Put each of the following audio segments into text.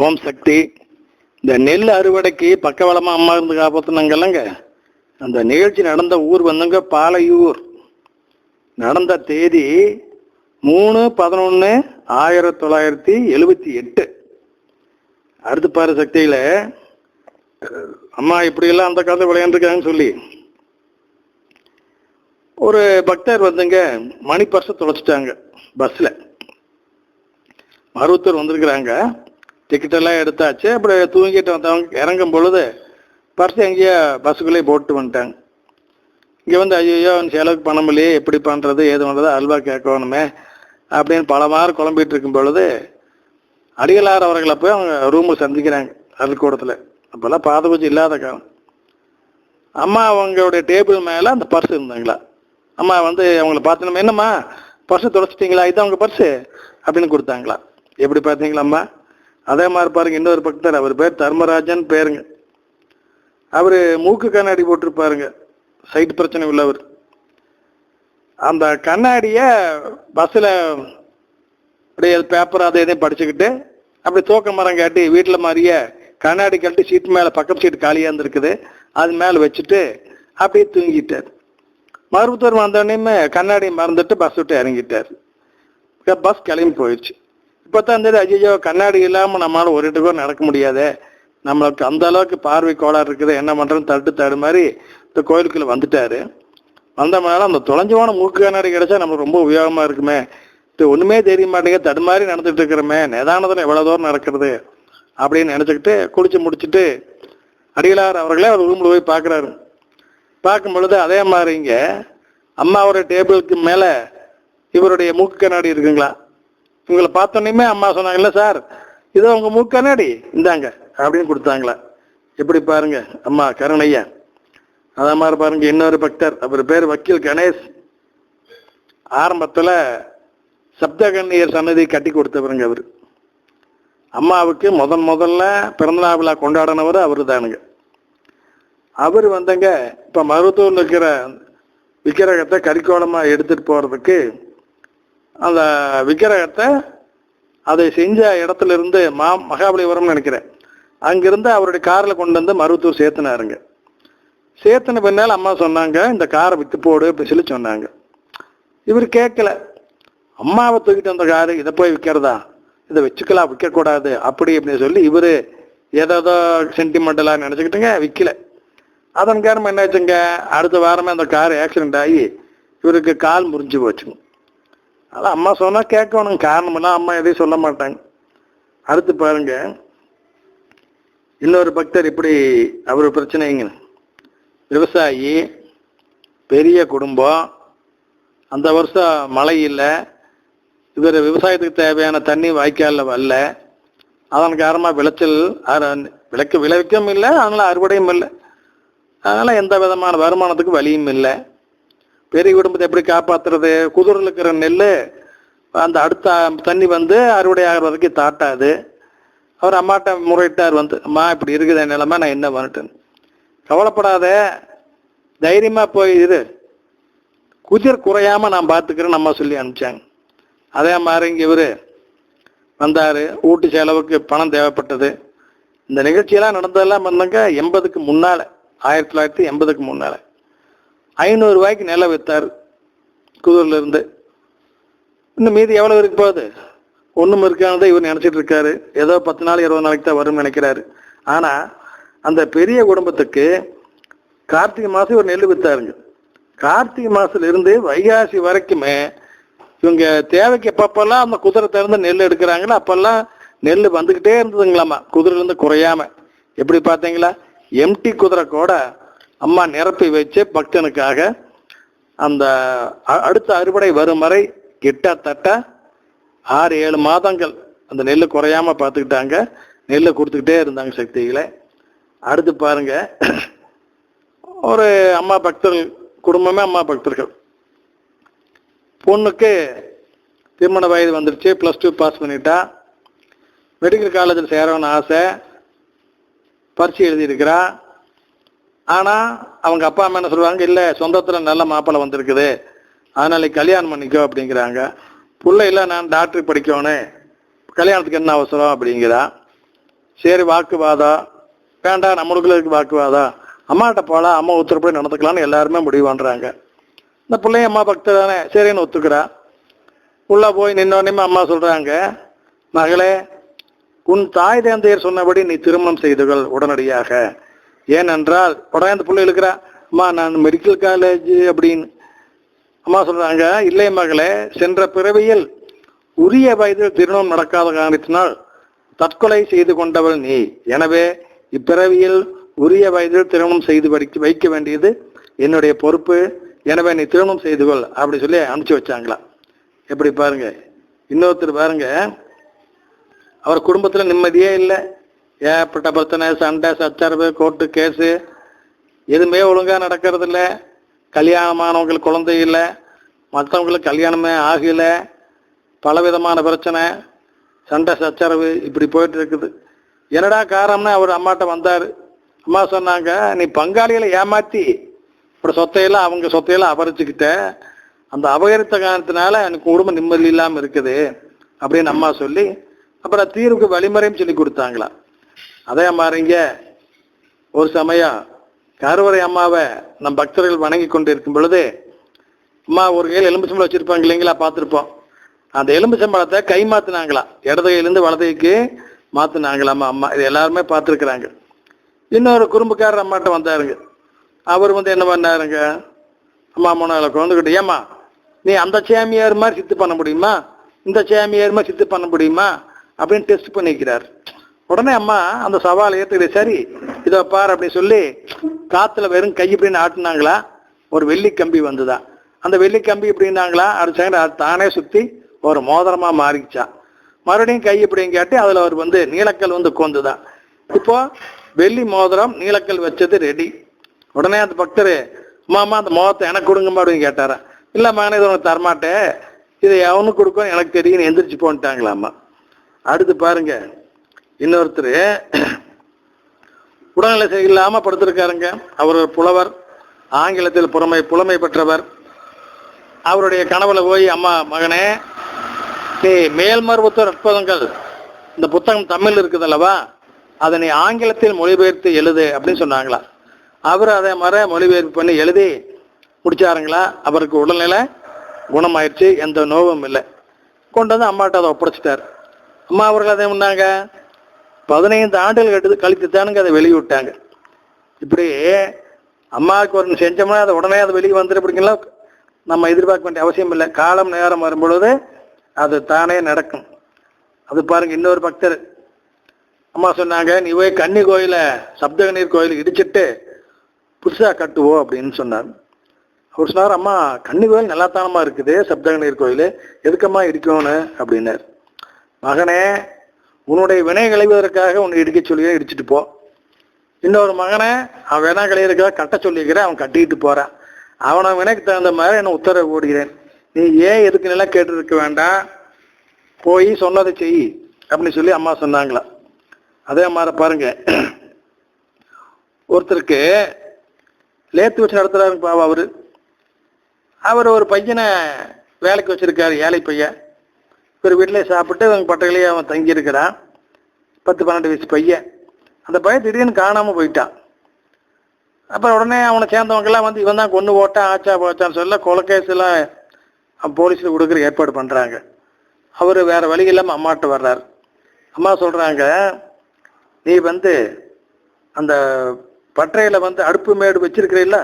ஓம் சக்தி. இந்த நெல் அறுவடைக்கு பக்கவளமாக அம்மா இருந்து காப்பாற்றுனாங்கல்லங்க அந்த நிகழ்ச்சி நடந்த ஊர் வந்துங்க பாலையூர். நடந்த தேதி மூணு பதினொன்று ஆயிரத்தி தொள்ளாயிரத்தி எழுபத்தி எட்டு. அடுத்து பாரு சக்தியில் அம்மா இப்படியெல்லாம் அந்த காலத்தில் விளையாண்டுருக்காங்கன்னு சொல்லி. ஒரு பக்தர் வந்துங்க மணி பர்ஸை தொலைச்சிட்டாங்க பஸ்ஸில் மருவத்தூர் வந்திருக்கிறாங்க. டிக்கெட்டெல்லாம் எடுத்தாச்சு. அப்புறம் தூங்கிட்டு வந்தவங்க இறங்கும் பொழுது பர்ஸ் எங்கேயோ பஸ்ஸுக்குள்ளேயே போட்டு வந்துட்டாங்க. இங்கே வந்து ஐயோ செலவுக்கு பணம் இல்லையே எப்படி பண்ணுறது ஏது பண்ணுறது அல்வா கேட்கணுமே அப்படின்னு பல மாறு குழம்பிட்டு இருக்கும் பொழுது அடிகளார் அவர்களை போய் அவங்க ரூமில் சந்திக்கிறாங்க அருள்கூடத்தில். அப்போல்லாம் பாதபூஜை இல்லாத காலம். அம்மா அவங்களுடைய டேபிள் மேலே அந்த பர்ஸ் இருந்தாங்களா? அம்மா வந்து அவங்கள பார்த்தோம் என்னம்மா பர்ஸு தொலைச்சிட்டிங்களா இது அவங்க பர்ஸு அப்படின்னு கொடுத்தாங்களா. எப்படி பார்த்தீங்களா அம்மா? அதே மாதிரி பாருங்க இன்னொரு பக்தர் அவர் பேர் தர்மராஜன் பேருங்க. அவர் மூக்கு கண்ணாடி போட்டிருப்பாருங்க. சைட் பிரச்சனை உள்ளவர். அந்த கண்ணாடியை பஸ்ஸில் அப்படியே பேப்பர் அதை இதையும் படிச்சுக்கிட்டு அப்படி தூக்க மரம் காட்டி வீட்டில் மாதிரியே கண்ணாடி கழட்டி சீட் மேலே பக்கம் சீட்டு காலியாக இருந்திருக்குது. அது மேலே வச்சுட்டு அப்படியே தூங்கிட்டார். மருத்துவர் வந்தோடனே கண்ணாடி மறந்துட்டு பஸ் விட்டு இறங்கிட்டார். பஸ் கிளம்பி போயிடுச்சு. இப்போ தான் இந்த ஐயோ கண்ணாடி இல்லாமல் நம்மளால ஒரு இடத்துக்கு நடக்க முடியாதே. நம்மளுக்கு அந்த அளவுக்கு பார்வை கோளாறு இருக்குது என்ன பண்ணுறோன்னு தட்டு தடு மாதிரி இந்த கோயிலுக்குள்ள வந்துட்டாரு. வந்தோம்னால அந்த தொலைஞ்சு போன மூக்கு கண்ணாடி கிடைச்சா நமக்கு ரொம்ப உபயோகமாக இருக்குமே. இது ஒன்றுமே தெரிய மாட்டேங்க தடுமாறி நடந்துட்டு இருக்கிறோமே. நிதானத்தில் எவ்வளோ தூரம் நடக்கிறது அப்படின்னு நினச்சிக்கிட்டு குளிச்சு முடிச்சுட்டு அடிகளார் அவர்களே அவர் ரூமில் போய் பார்க்குறாரு பார்க்கும் பொழுது அதே மாதிரிங்க அம்மாவோட டேபிளுக்கு மேலே இவருடைய மூக்கு கண்ணாடி இருக்குங்களா? இவங்களை பார்த்தோன்னே அம்மா சொன்னாங்க இல்லை சார் இதோ உங்க மூக்கு இந்தாங்க அப்படின்னு கொடுத்தாங்களா. எப்படி பாருங்க அம்மா கருணையா. அதே மாதிரி பாருங்க இன்னொரு பக்தர் அவர் பேர் வக்கீல் கணேஷ். ஆரம்பத்துல சப்தகண்ணியர் சன்னதி கட்டி கொடுத்தவருங்க அவர். அம்மாவுக்கு முதன் முதல்ல பிறந்தநாள் விழா கொண்டாடினவர் அவர் தானுங்க அவர் வந்தங்க இப்ப மருத்துவம் இருக்கிற விக்கிரகத்தை கறிக்கோளமாக எடுத்துட்டு போறதுக்கு அந்த விக்கிரகத்தை அதை செஞ்ச இடத்துல இருந்து மா மகாபலிபுரம்னு நினைக்கிறேன். அங்கிருந்து அவருடைய காரில் கொண்டு வந்து மருவத்தூர் சேர்த்துனாருங்க. சேர்த்துன பின்னால் அம்மா சொன்னாங்க இந்த காரை விற்று போடு அப்படின்னு சொல்லி சொன்னாங்க. இவர் கேட்கல. அம்மாவை தூக்கிட்டு வந்த காரு இதை போய் விற்கிறதா இதை வச்சுக்கலாம் விற்கக்கூடாது அப்படி அப்படின்னு சொல்லி இவர் ஏதோ சென்டிமெண்டலாக நினச்சிக்கிட்டுங்க விற்கல அதன் காரணம் என்னாச்சுங்க அடுத்த வாரமே அந்த கார் ஆக்சிடென்ட் ஆகி இவருக்கு கால் முறிஞ்சு போச்சுங்க. அதான் அம்மா சொன்னால் கேட்கணும். காரணம்னா அம்மா எதையும் சொல்ல மாட்டாங்க. அடுத்து பாருங்க. இன்னொரு பக்தர் இப்படி அவர் பிரச்சனைங்க. விவசாயி பெரிய குடும்பம். அந்த வருஷம் மழை இல்லை. இவர் விவசாயத்துக்கு தேவையான தண்ணி வாய்க்காலில் வரல. அதன் காரணமாக விளைச்சல் அர- விளைக்க விளைவிக்கவும் இல்லை. அதனால் அறுவடையும் இல்லை. அதனால் எந்த விதமான வருமானத்துக்கு வழியும் இல்லை. பெரிய குடும்பத்தை எப்படி காப்பாற்றுறது குதிரில் இருக்கிற நெல் அந்த அடுத்த தண்ணி வந்து அறுவடை ஆகிற வரைக்கும் தாட்டாது. அவர் அம்மாட்ட முறையிட்டார் வந்து அம்மா இப்படி இருக்குது என் நிலமை நான் என்ன பண்ணிட்டேன்? கவலைப்படாத தைரியமாக போய் இரு. குதிர் குறையாம நான் பார்த்துக்கிறேன் நம்ம சொல்லி அனுப்பிச்சாங்க. அதே மாதிரி இங்கே இவரு வந்தார். ஊட்டி செலவுக்கு பணம் தேவைப்பட்டது. இந்த நிகழ்ச்சியெல்லாம் நடந்ததெல்லாம் வந்தாங்க எண்பதுக்கு முன்னால் ஆயிரத்தி தொள்ளாயிரத்தி எண்பதுக்கு முன்னால். ஐநூறு ரூபாய்க்கு நிலம் வித்தார் குதூர்ல இருந்து. இன்னும் மீதி எவ்வளவு இருக்கு போகுது? ஒன்றும் இருக்கானதை இவர் நினைச்சிட்டு இருக்காரு. ஏதோ பத்து நாள் இருபது நாளைக்கு தான் வரும்னு நினைக்கிறாரு. ஆனா அந்த பெரிய குடும்பத்துக்கு கார்த்திகை மாசம் இவர் நெல் வித்தாருங்க. கார்த்திகை மாசத்துல இருந்து வைகாசி வரைக்குமே இவங்க தேவைக்கு எப்பப்பெல்லாம் அந்த குதிரை திறந்து நெல் எடுக்கிறாங்களோ அப்பெல்லாம் நெல் வந்துகிட்டே இருந்ததுங்களாமா. குதிரையிலேருந்து குறையாம. எப்படி பார்த்தீங்களா? எம்டி குதிரை கூட அம்மா நிரப்பி வச்சு பக்தனுக்காக அந்த அடுத்த அறுவடை வரும் வரை கிட்டத்தட்ட ஆறு ஏழு மாதங்கள் அந்த நெல் குறையாம பார்த்துக்கிட்டாங்க. நெல்லை கொடுத்துக்கிட்டே இருந்தாங்க சக்திகளை. அடுத்து பாருங்க. ஒரு அம்மா பக்தர்கள் குடும்பமே அம்மா பக்தர்கள். பொண்ணுக்கு திருமண வயது வந்துடுச்சு ப்ளஸ் டூ பாஸ் பண்ணிட்டா. மெடிக்கல் காலேஜில் சேரணும்னு ஆசை. பரிசு எழுதியிருக்கிறா. ஆனால் அவங்க அப்பா அம்மா என்ன சொல்லுவாங்க இல்லை சொந்தத்தில் நல்ல மாப்பிள்ளை வந்திருக்குது. அதனால கல்யாணம் பண்ணிக்கோ அப்படிங்கிறாங்க. பிள்ளை இல்லை நான் டாக்டருக்கு படிக்கணும் கல்யாணத்துக்கு என்ன அவசரம்? அப்படிங்கிறா. சரி வாக்குவாதம் வேண்டாம் நம்மளுக்குள்ள இருக்கு வாக்குவாதம் அம்மாட்ட போகலாம் அம்மா உத்தரப்படி நடந்துக்கலாம்னு எல்லாருமே முடிவு பண்ணுறாங்க இந்த பிள்ளைய அம்மா பக்தர் தானே. சரின்னு ஒத்துக்கிறா. உள்ளே போய் நின்னோடனே அம்மா சொல்கிறாங்க மகளே உன் தாய் தேந்தையர் சொன்னபடி நீ திருமணம் செய்துகள் உடனடியாக. ஏனென்றால் உடனே அந்த பிள்ளை இருக்கிறா அம்மா நான் மெடிக்கல் காலேஜ் அப்படின்னு. அம்மா சொல்கிறாங்க இல்லை மகளே சென்ற பிறவியில் உரிய வயதில் திருமணம் நடக்காத காரணத்தினால் தற்கொலை செய்து கொண்டவள் நீ. எனவே இப்பிறவியில் உரிய வயதில் திருமணம் செய்து வைக்க வைக்க வேண்டியது என்னுடைய பொறுப்பு. எனவே நீ திருமணம் செய்து கொள் அப்படி சொல்லி அனுப்பிச்சு வச்சாங்களாம் எப்படி பாருங்க. இன்னொருத்தர் பாருங்க. அவர் குடும்பத்தில் நிம்மதியே இல்லை. ஏற்பட்ட பிரச்சனை சண்டை சச்சரவு கோர்ட்டு கேஸு எதுவுமே ஒழுங்காக நடக்கிறது இல்லை கல்யாணமானவங்களுக்கு குழந்தை இல்லை. மற்றவங்களுக்கு கல்யாணமே ஆகலை. பலவிதமான பிரச்சனை. சண்டை சச்சரவு இப்படி போயிட்டு இருக்குது. என்னடா காரணம்னு அவர் அம்மாட்ட வந்தார். அம்மா சொன்னாங்க நீ பங்காளிகளை ஏமாற்றி இப்படி சொத்தையெல்லாம் அவங்க சொத்தையெல்லாம் அபரிச்சுக்கிட்ட அந்த அபகரித்த காரணத்தினால எனக்கு குடும்பம் நிம்மதி இல்லாமல் இருக்குது. அப்படின்னு அம்மா சொல்லி அப்புறம் தீர்வுக்கு வழிமுறையும் சொல்லி கொடுத்தாங்களா அதே மாதிரிங்க ஒரு சமயம் கருவறை அம்மாவை நம் பக்தர்கள் வணங்கி கொண்டு இருக்கும் பொழுது அம்மா ஒரு கையில் எலும்புச்சம்பளம் வச்சுருப்பாங்க இல்லைங்களா? பார்த்துருப்போம். அந்த எலும்புச்சம்பளத்தை கை மாத்தினாங்களாம். இடது கையிலேருந்து வலது கைக்கு அம்மா. இது எல்லாருமே பார்த்துருக்குறாங்க. இன்னொரு குறும்புக்காரர் அம்மாட்ட வந்தாருங்க. அவர் வந்து என்ன பண்ணாருங்க? அம்மா மூணாவில் குழந்தைகிட்ட ஏம்மா நீ அந்த சேமியார் மாதிரி சித்து பண்ண முடியுமா? இந்த சேமியார் மாதிரி சித்து பண்ண முடியுமா? அப்படின்னு டெஸ்ட் பண்ணிக்கிறார். உடனே அம்மா அந்த சவாலை ஏற்றுக்கிட்டு சரி இதை பார் அப்படின்னு சொல்லி காற்றுல வெறும் கை இப்படின்னு ஆட்டினாங்களா? ஒரு வெள்ளி கம்பி வந்துதா. அந்த வெள்ளி கம்பி இப்படின்னாங்களா அடுத்த செகண்ட் அது தானே சுற்றி ஒரு மோதிரமாக மாறிச்சான் மறுபடியும் கை இப்படின்னு கேட்டு அதில் அவர் வந்து நீலக்கல் வந்து கோந்துதான் இப்போ வெள்ளி மோதிரம் நீலக்கல் வச்சது ரெடி உடனே அந்த பக்தர் அம்மா அந்த மோதத்தை எனக்கு கொடுங்கம்மா அப்படின்னு கேட்டாரா. இல்லை மகனே இது உனக்கு தரமாட்டேன். இதை எவனுக்கு கொடுக்கும் எனக்கு தெரியும். எந்திரிச்சு போன்ட்டாங்களாம்மா அடுத்து பாருங்க. இன்னொருத்தர் உடல்நிலை சரியில்லாம படுத்திருக்காருங்க. அவர் ஒரு புலவர் ஆங்கிலத்தில் புறமை புலமை பெற்றவர். அவருடைய கனவுல போய் அம்மா மகனே நீ மேல்மருவத்தூர் அற்புதங்கள் இந்த புத்தகம் தமிழ் இருக்குது அல்லவா அதை நீ ஆங்கிலத்தில் மொழிபெயர்த்து எழுது அப்படின்னு சொன்னாங்களா. அவர் அதே மாதிரி மொழிபெயர்ப்பு பண்ணி எழுதி முடிச்சாருங்களா? அவருக்கு உடல்நிலை குணமாயிடுச்சு எந்த நோவும் இல்லை. கொண்டு வந்து அம்மாட்ட அதை ஒப்படைச்சிட்டார். அம்மா அவர்கள் அதே முன்னாங்க பதினைந்து ஆண்டுகள் கட்டு கழித்து தானுங்க அதை வெளியிட்டாங்க. இப்படி அம்மாவுக்கு ஒரு செஞ்சோம்னா அதை உடனே அது வெளியே வந்துடும் நம்ம எதிர்பார்க்க வேண்டிய அவசியம் இல்லை. காலம் நேரம் வரும்பொழுது அது தானே நடக்கும். அது பாருங்க இன்னொரு பக்தர் அம்மா சொன்னாங்க நீ போய் கன்னி கோயில சப்தகநீர் கோயில் இடிச்சிட்டு புதுசாக கட்டுவோம் அப்படின்னு சொன்னார். அவர் சொன்னார் அம்மா கன்னி கோயில் நல்லாத்தானமா இருக்குது சப்தகநீர் கோயில். எதுக்கம்மா இடிக்கணும்னு? அப்படின்னார். மகனே உன்னுடைய வினை களைவதற்காக உன்னை இடிக்க சொல்லியே இடிச்சிட்டு போ. இன்னொரு மகனை அவன் வினா களையிறதுக்காக கட்ட சொல்லிக்கிறேன் அவன் கட்டிக்கிட்டு போகிறான் அவனை வினைக்கு தகுந்த மாதிரி என்ன உத்தரவு போடுகிறேன். நீ ஏன் எதுக்கு நல்லா கேட்டுருக்க வேண்டாம்? போய் சொன்னதை செய் அப்படின்னு சொல்லி அம்மா சொன்னாங்களா. அதே மாதிரி பாருங்க. ஒருத்தருக்கு லேத்து வச்சு நடத்துகிறாருங்க பாவா அவர். அவர் ஒரு பையனை வேலைக்கு வச்சுருக்காரு ஏழை பையன். இவர் வீட்டிலே சாப்பிட்டு அவங்க பட்டகலையே அவன் தங்கியிருக்கிறான். பத்து பன்னெண்டு வயசு பையன். அந்த பையன் திடீர்னு காணாமல் போயிட்டான். அப்புறம் உடனே அவனை சேர்ந்தவங்கெல்லாம் வந்து இவன் தான் கொண்டு ஓட்டான் ஆச்சா போச்சான்னு சொல்ல கொலைகேஸ் எல்லாம் போலீஸில் கொடுக்குற ஏற்பாடு பண்ணுறாங்க அவர் வேறு வழி இல்லாமல் அம்மாட்ட வர்றாரு. அம்மா சொல்கிறாங்க நீ வந்து அந்த பட்டறையில் வந்து அடுப்பு மேடு வச்சிருக்கிறீல்ல?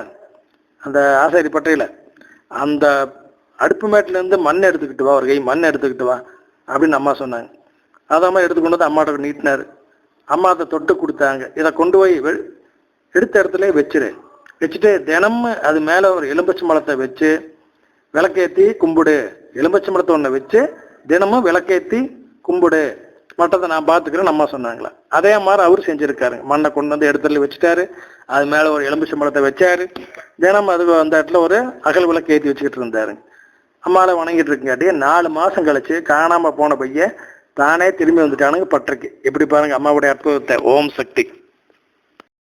அந்த ஆசாரி பட்டறையில். அந்த அடுப்பு மேட்டிலேருந்து மண் எடுத்துக்கிட்டு வா ஒரு கை மண் எடுத்துக்கிட்டு வா அப்படின்னு அம்மா சொன்னாங்க. அதை எடுத்து கொண்டு வந்து அம்மாட்ட நீட்டினார். அம்மா அதை தொட்டு கொடுத்தாங்க. இதை கொண்டு போய் எடுத்த இடத்துல வச்சிரு. வச்சுட்டு தினமும் அது மேலே ஒரு எலும்பச்சு மலத்தை வச்சு விளக்கேத்தி கும்பிடு. எலும்பச்சு மலத்தை ஒன்று வச்சு தினமும் விளக்கேத்தி கும்பிடு. மட்டத்தை நான் பார்த்துக்கிறேன் அம்மா சொன்னாங்களா. அதே மாதிரி அவர் செஞ்சுருக்காருங்க. மண்ணை கொண்டு வந்து இடத்துல வச்சுட்டாரு. அது மேலே ஒரு எலும்பு மரத்தை வச்சாரு. தினமும் அது அந்த இடத்துல ஒரு அகல் விளக்கு ஏற்றி வச்சுக்கிட்டு இருந்தாருங்க. அம்மாவை வணங்கிட்டு இருக்கங்காட்டியே நாலு மாசம் கழிச்சு காணாம போன பையன் தானே திரும்பி வந்துட்டானுங்க பட்டிருக்கு. எப்படி பாருங்க அம்மாவுடைய அற்புதத்தை. ஓம் சக்தி.